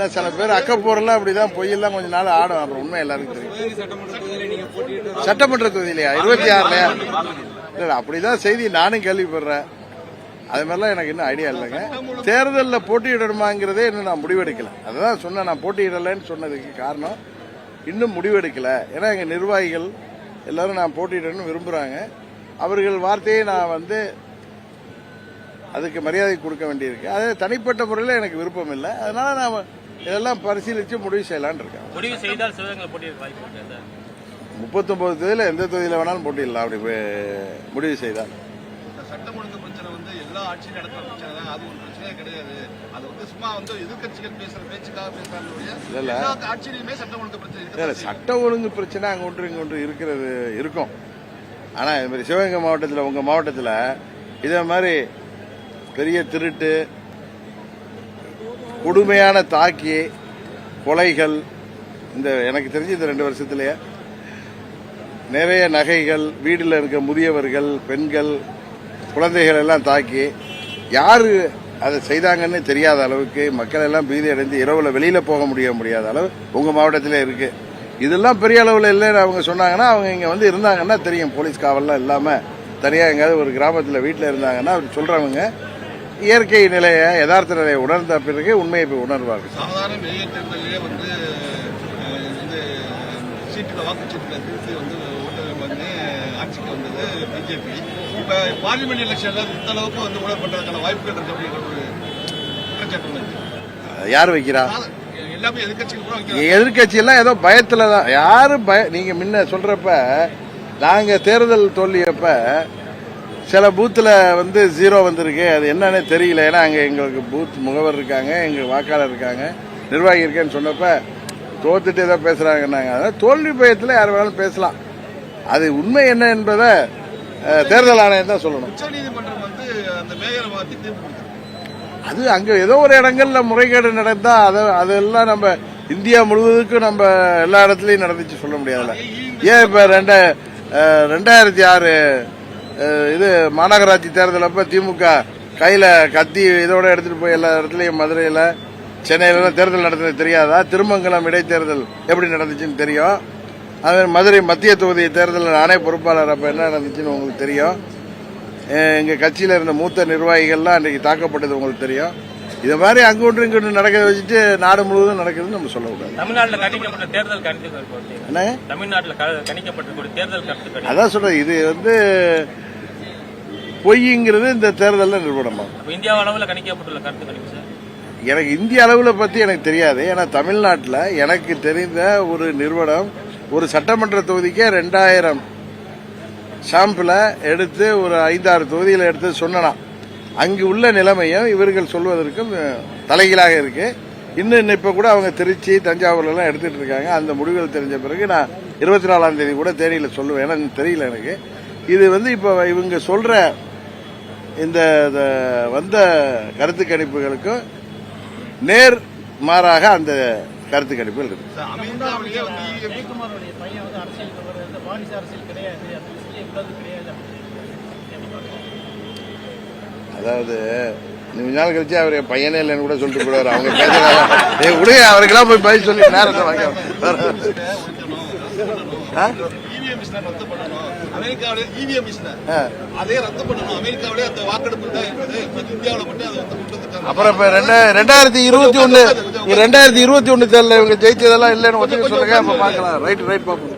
என்ன சில பேர் அக்கப்போரெல்லாம் அப்படிதான் பொய்யெல்லாம் கொஞ்ச நாள் ஆடும். அப்புறம் உண்மை எல்லாருக்கும் தெரியும். சட்டமன்ற தொகுதியிலையா? இருபத்தி ஆறுலையா இல்லை அப்படிதான் செய்தி. நானும் கேள்விப்படுறேன். அது மாதிரிலாம் எனக்கு இன்னும் ஐடியா இல்லைங்க. தேர்தலில் போட்டியிடணுமாங்கிறதே இன்னும் நான் முடிவெடுக்கல. அதுதான் சொன்னேன் நான் போட்டியிடலைன்னு சொன்னதுக்கு காரணம் இன்னும் முடிவெடுக்கல. ஏன்னா எங்கள் நிர்வாகிகள் எல்லாரும் நான் போட்டியிடணும்னு விரும்புகிறாங்க அவர்கள் வார்த்தையை நான் வந்து அதுக்கு மரியாதை கொடுக்க வேண்டியிருக்கு. அது தனிப்பட்ட முறையில் எனக்கு விருப்பம் இல்லை. அதனால நான் இதெல்லாம் பரிசீலித்து முடிவு செய்யலான்னு இருக்கேன். முடிவு செய்தால் சிவகங்கை போட்டியிட வாய்ப்பு முப்பத்தொன்பது தொகுதியில் எந்த தொகுதியில் வேணாலும் போட்டிடலாம் அப்படி முடிவு செய்தால். சட்டம் ஒழுங்கு பிரச்சனை வந்து எல்லா ஆட்சியும் நடக்கிற பிரச்சனை தான். அது ஒரு பிரச்சனையே கிடையாது. அது வந்து சும்மா வந்து எதிர்க்கட்சிகள் பேசுற பேச்சுக்காக பேசுறாங்க ஆட்சியிலுமே சட்டம் ஒழுங்கு பிரச்சனை சட்ட ஒழுங்கு பிரச்சனை அங்க ஒன்று இங்க ஒன்று இருக்கிறது இருக்கும். ஆனா இது மாதிரி சிவகங்கை மாவட்டத்தில் உங்க மாவட்டத்தில் இதே மாதிரி பெரிய திருட்டு கொடுமையான தாக்கி கொலைகள் இந்த எனக்கு தெரிஞ்சு இந்த ரெண்டு வருஷத்துலயே நிறைய நகைகள் வீட்டில் இருக்க முதியவர்கள் பெண்கள் குழந்தைகள் எல்லாம் தாக்கி யார் அதை செய்தாங்கன்னு தெரியாத அளவுக்கு மக்கள் எல்லாம் பீதி அடைந்து இரவில் வெளியில் போக முடிய முடியாத அளவு உங்கள் மாவட்டத்திலே இருக்கு. இதெல்லாம் பெரிய அளவில் இல்லைன்னு அவங்க சொன்னாங்கன்னா அவங்க இங்கே வந்து இருந்தாங்கன்னா தெரியும். போலீஸ் காவல்லாம் இல்லாமல் தனியாக எங்கேயாவது ஒரு கிராமத்தில் வீட்டில் இருந்தாங்கன்னா அவர் சொல்கிறவங்க இயற்கை நிலையை யதார்த்த நிலையை உணர்ந்த பிறகு உண்மையை உணர்வார்கள். சாதாரண மேயர் தேர்தலிலே வந்து இந்த சீட்டுல வாக்குச்சீட்டுல திருத்தி வந்து ஓட்டு பண்ணி ஆட்சிக்கு வந்தது பிஜேபி இப்ப பார்லிமெண்ட் எலெக்ஷன்ல இந்த அளவுக்கு வந்து ஊழல் பண்றதுக்கான வாய்ப்புகள் இருக்கு அப்படிங்கிற ஒரு யார் வைக்கிறா? சாதா- எல்லாமே எதிர்க்கட்சிகள் கூட வைக்கிறாங்க. எதிர்கட்சி எல்லாம் ஏதோ பயத்துல தான் யாரும் பய நீங்க முன்ன சொல்றப்ப நாங்க தேர்தல் தோல்வியப்ப சில பூத்துல வந்து ஜீரோ வந்திருக்கு. அது என்னன்னு தெரியல. ஏன்னா அங்க எங்களுக்கு பூத் முகவர் இருக்காங்க எங்க வாக்காளர் இருக்காங்க. நிர்வாகி இருக்கேன்னு சொன்னப்ப தோத்துட்டு ஏதோ பேசுறாங்கன்னாங்க. அதனால தோல்வி பயத்துல யார் வேணாலும் பேசலாம். அது உண்மை என்ன என்பதை தேர்தல் ஆணையம் தான் சொல்லணும். அது அங்க ஏதோ ஒரு இடங்கள்ல முறைகேடு நடந்தா அதை அதெல்லாம் நம்ம இந்தியா முழுவதுக்கும் நம்ம எல்லா இடத்துலயும் நடந்துச்சு சொல்ல முடியாதுல்ல. ஏன் இப்ப ரெண்ட ரெண்டாயிரத்தி ஆறு இது மாநகராட்சி தேர்தல் அப்ப திமுக கையில கத்தி இதோட எடுத்துட்டு போய் எல்லா இடத்துலயும் மதுரையில சென்னையில எல்லாம் தேர்தல் நடந்தது தெரியாதா? திருமங்கலம் இடைத்தேர்தல் எப்படி நடந்துச்சுன்னு தெரியும். அது மாதிரி மதுரை மத்திய தொகுதி தேர்தலில் நானே பொறுப்பாளர் அப்ப என்ன நடந்துச்சுன்னு உங்களுக்கு தெரியும். அஹ் எங்க கட்சியில இருந்த மூத்த நிர்வாகிகள்லாம் அன்றைக்கு தாக்கப்பட்டது உங்களுக்கு தெரியும். இது மாதிரி அங்க ஒன்று இங்க நடக்கிறத வச்சுட்டு நாடு முழுவதும் நடக்குதுன்னு நம்ம சொல்லக்கூடாது. தமிழ்நாட்டில் கணிக்கப்பட்ட தேர்தல் கணித்து என்னங்க? தமிழ்நாட்டில் தேர்தல் கருத்து அதான் சொல்றேன் இது வந்து பொய்ங்கிறது இந்த தேர்தலில் நிறுவனமாகும் இந்தியா அளவில் கணிக்கப்பட்டுள்ள கருத்து எனக்கு இந்திய அளவில் பத்தி எனக்கு தெரியாது. ஏன்னா தமிழ்நாட்டில் எனக்கு தெரிந்த ஒரு நிறுவனம் ஒரு சட்டமன்ற தொகுதிக்கே ரெண்டாயிரம் சாம்பிளை எடுத்து ஒரு ஐந்தாறு தொகுதியில் எடுத்து சொன்னனா. அங்கு உள்ள நிலைமையும் இவர்கள் சொல்வதற்கும் தலைகீழாக இருக்கு. இன்னும் இப்ப கூட அவங்க திருச்சி தஞ்சாவூர்ல எல்லாம் எடுத்துட்டு இருக்காங்க. அந்த முடிவுகள் தெரிஞ்ச பிறகு நான் இருபத்தி நாலாம் தேதி கூட தேனியில சொல்லுவேன். ஏன்னா தெரியல எனக்கு. இது வந்து இப்ப இவங்க சொல்ற இந்த வந்த கருத்து கணிப்புகளுக்கும் நேர் மாறாக அந்த கருத்து கணிப்புகள் இருக்கு அதாவது கொஞ்ச நாள் கழிச்சு அவர் பையனே இல்லைன்னு கூட சொல்லிட்டு போடுவார் அவங்க பேசுறாங்க விடுங்க அவருக்கெல்லாம் போய் பதில் சொல்லி நேரத்தை வாங்க ஆ? இவிஎம் மிஷினை ரத்து பண்ணணும் அமெரிக்காவிலே இவிஎம் ஆ. அதே ரத்து பண்ணணும். அமெரிக்காவிலே அந்த வாக்கெடுப்பு தான் இருக்குது இப்ப இந்தியாவில் மட்டும் அதை வந்து கொண்டு வந்துருக்காங்க அப்புறம் இப்ப ரெண்டா- ரெண்டாயிரத்தி இருபத்தி ஒண்ணு ரெண்டாயிரத்தி இருபத்தி ஒண்ணு தேர்தல் இவங்க ஜெயிச்சதெல்லாம் இல்லைன்னு ஒத்துக்க சொல்லுங்க. அப்ப பாக்கலாம் ரைட் ரைட் பாப்போம்